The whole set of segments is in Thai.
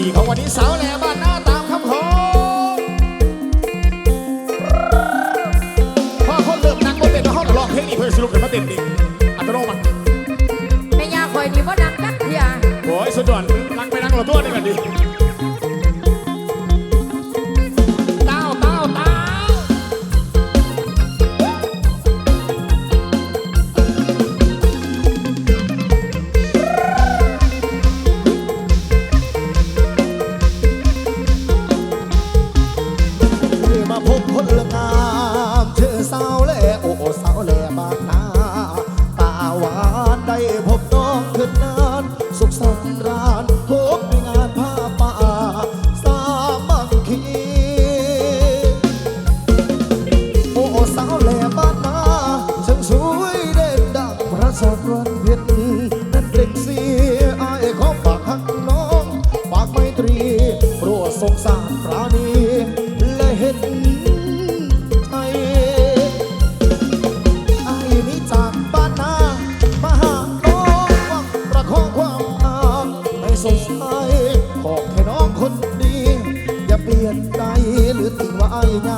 สี่ของวันนี้สาวแหล่บ้านหน้าตามคำขอพ่อเขาเริ่มนักบ่เป็นเขาลองเพลงนี้เพื่อสรุปเป็นมาเต็มดีอัตโนมัติไม่ยาคอยดีว่านักนักเถียโอ้ยสุดยอดนักไปนักเราตัวนี่แบบนี้ না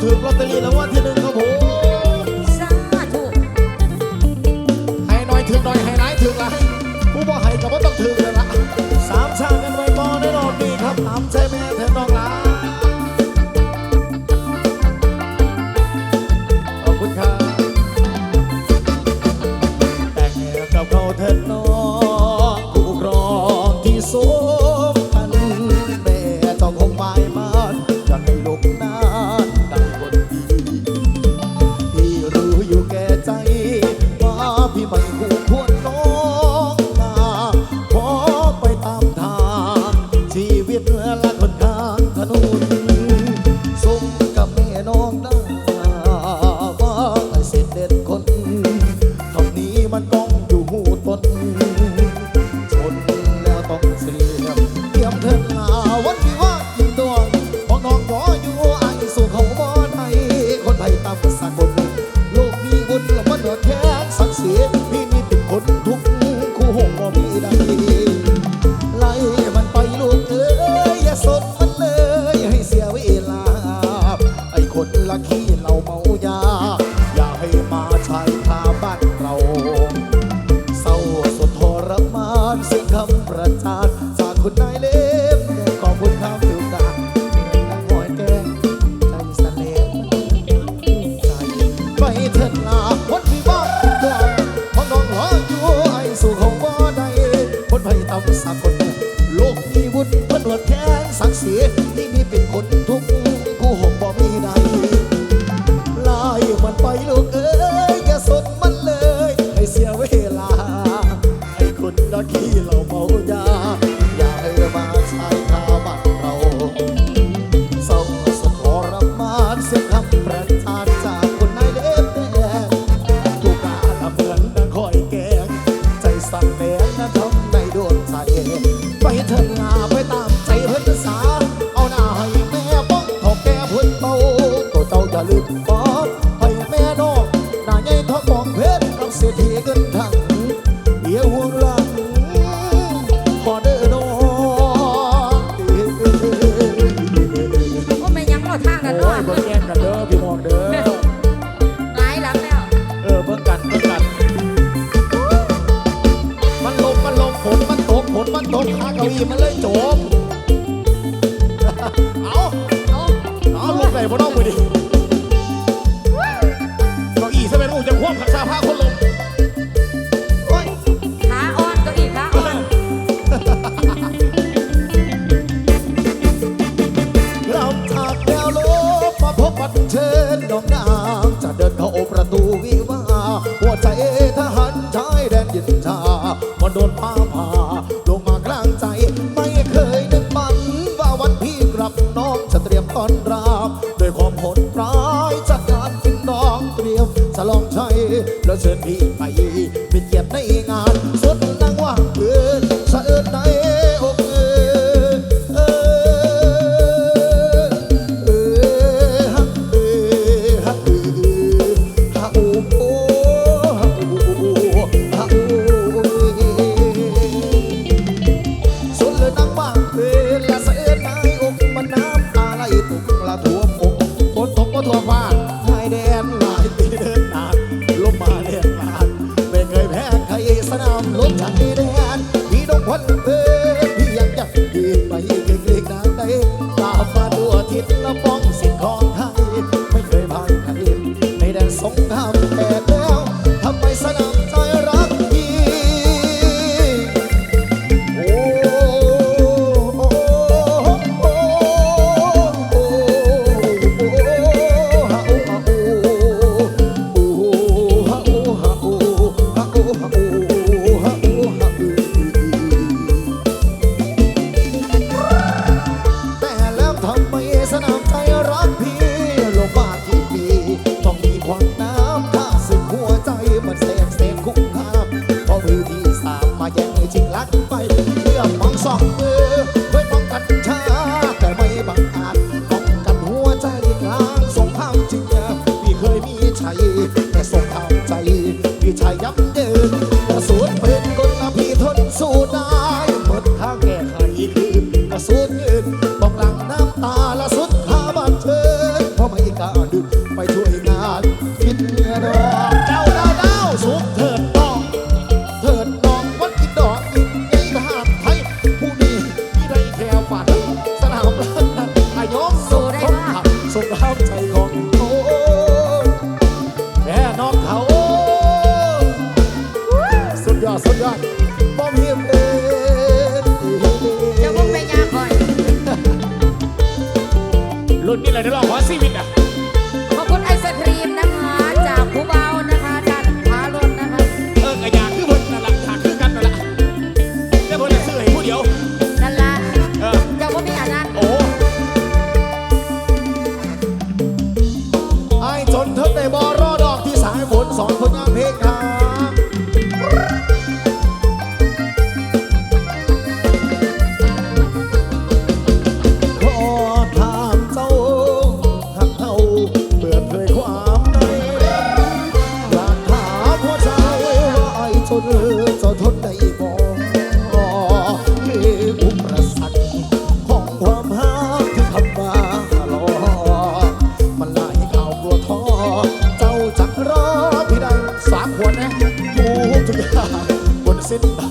to a brother in the water. คน ไปเถิดนาไปตาม flavor, don't we? ไม่เจ็บไในงา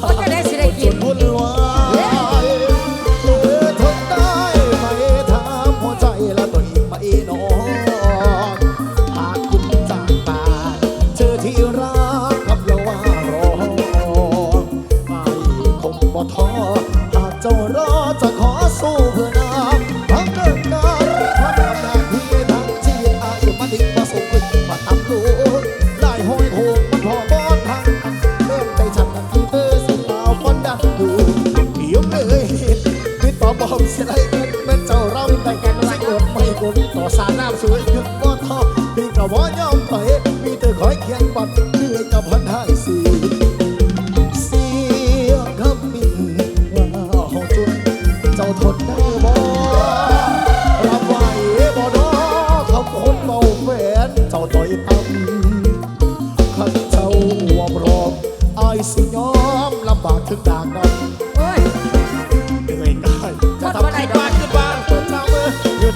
哈。สิไรเป็นเจ้าเราแต่งกันไรากิดไม่คนต่อสารน้ำสวยยึดก็ท้อพี่กระวอย่อมถอยมีเธอคอยเคียงบัด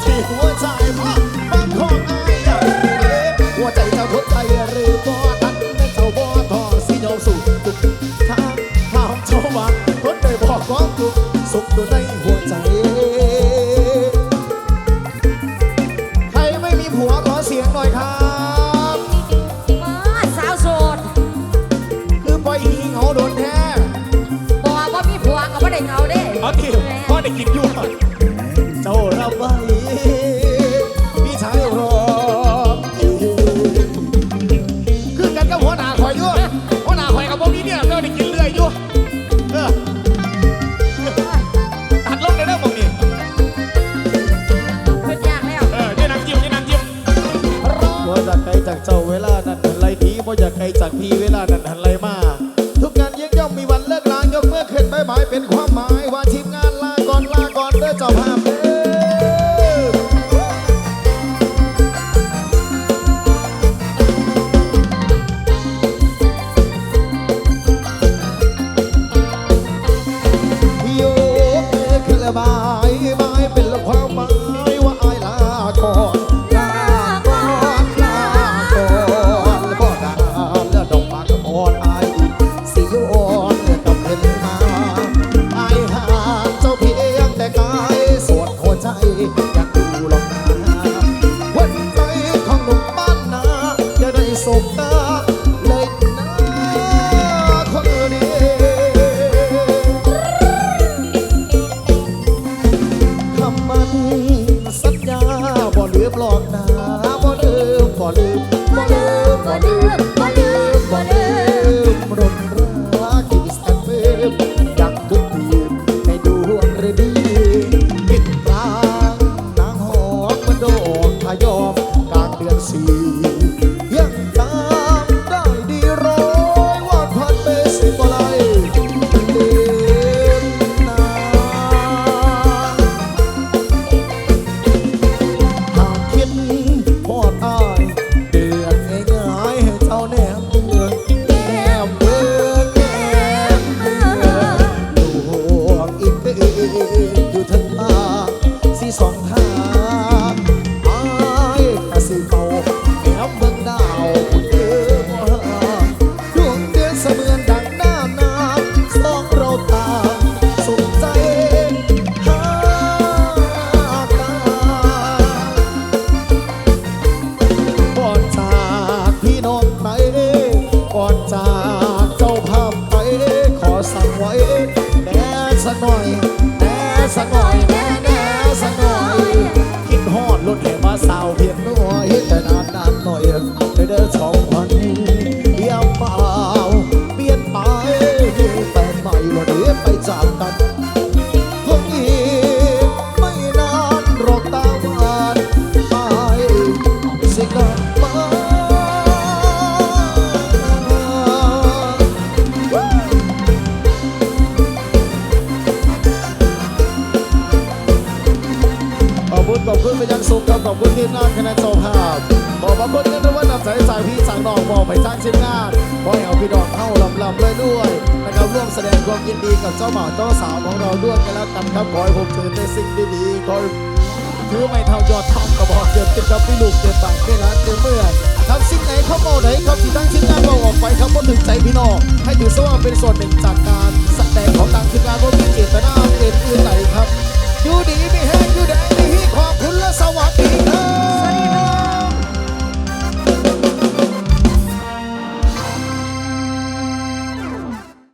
ที่หัวใจพระบางของอายหัวใจเจ้าทุกใจหรือบ่ทันได้เบ่ทองสิโยสู่ทุาทางชาวบ้านคนได้บอกของกูสุขอยู่ในหัว อกนาบ่ลืมบ่ลืมบ่ลืมบ่ลืม ไปสร้างชิ้นงานขอใเอาพี่ดอกเข้าลำลำเลยด้วยนะครับร่วมแสดงความยินดีกับเจ้าบ่าวเจ้าสาวของเราด้วยกันแล้วกันครับขอให้ผมเจอแต่สิ่งดีๆขอถือไม่เท่ายอดทองกระบอกเดือดติดกับพี่ลูกเดือดปากไม่ร้านเดือดเมื่อทำสิ่งไหนเขาโมไหนครับที่ตั้งชิ้นงานเราออกไปครับก็ถึงใจพี่น้องให้ถือซะว่างเป็นส่วนหนึ่งจากการแสดงของทางทีมงานร่วมเจตนาเอื่นๆไหนครับอยู่ดีไม่แห้งอยู่แดงมีความคุณและสวัสดี